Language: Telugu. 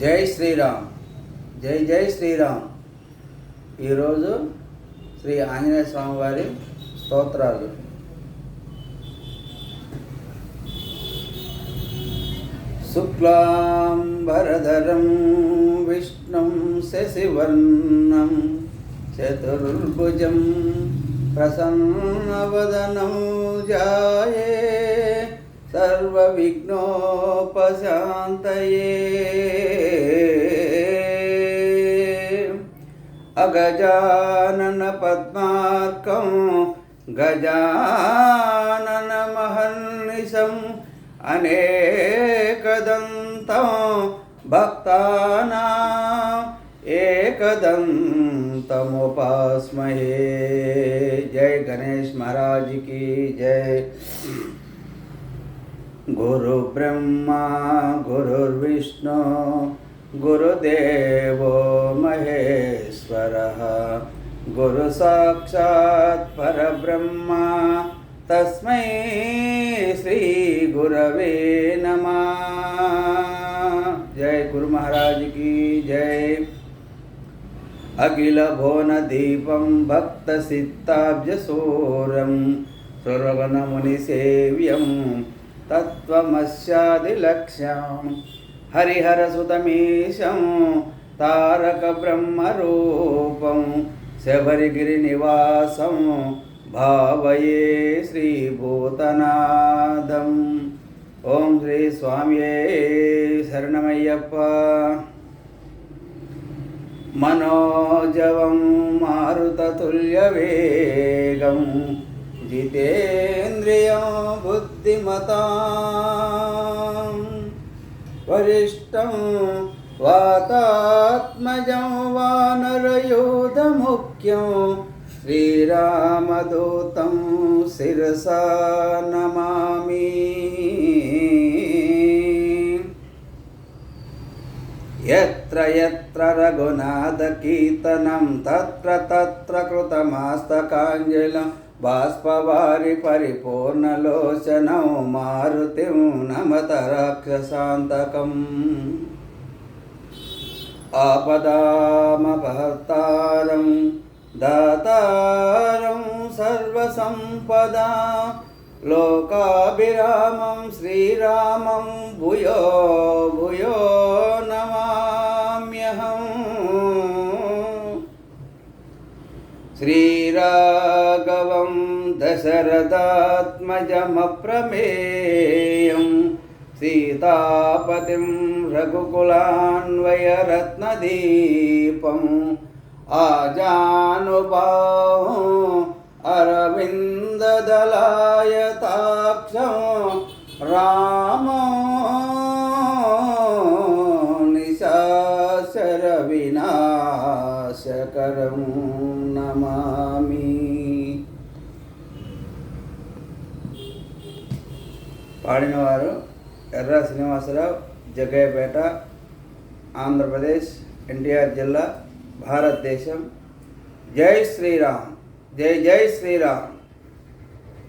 జై శ్రీరామ్. జై జై శ్రీరామ్. ఈరోజు శ్రీ ఆంజనేయ స్వామి వారి స్తోత్రాలు. శుక్లాంబరధరం విష్ణుం శశివర్ణం చతుర్భుజం ప్రసన్నవదనం జాయే. सर्वविघ्नोपशान्तये। गजानन गजाननमहर्निशम् अनेकदन्तं भक्तानां एकदन्तमुपास्महे जय गणेश महाराज की जय। गुरुब्रह्मा गुरुर्विष्णु गुरुदेवो महेश्वरः गुरुसाक्षात् परब्रह्मा तस्मै श्रीगुरवे नमः जय गुरु महाराज की जय अखिलभुवनदीपं भक्तसित्ताब्जसूरं తత్వమస్యాదిలక్ష్యం హరిహరసుతమీశం తారక బ్రహ్మరూపం శబరిగిరినివాసం భావయే శ్రీభూతనాదం ఓం శ్రీ స్వామియే శరణమయ్యప్ప మనోజవం మారుతతుల్యవేగం జితేంద్రియం బుద్ధి बुद्धिमतां वरिष्ठं वातात्मजं वानरयूथमुख्यं श्रीरामदूतं शिरसा नमामि। यत्र यत्र रघुनाथकीर्तनं तत्र तत्र कृतमास्तकाञ्जलिं బాష్పవారి పరిపూర్ణలోచనం మారుతిం నమత రాక్షసాంతకం ఆపదామపహర్తారం దాతారం సర్వసంపదా లోకాభిరామం శ్రీరామం భూయో భూయో श्रीराघवं दशरथात्मजमप्रमेयं सीतापतिं रघुकुलान्वयरत्नदीपम् आजानुभावं अरविन्ददलायताक्षं रामो నిశాశరవినాశకరం నమామి. పాడినవారు ఎర్ర శ్రీనివాసరావు జగ్గయ్యపేట ఆంధ్రప్రదేశ్ ఎన్టీఆర్ జిల్లా భారతదేశం. జై శ్రీరామ్ జై జై శ్రీరామ్.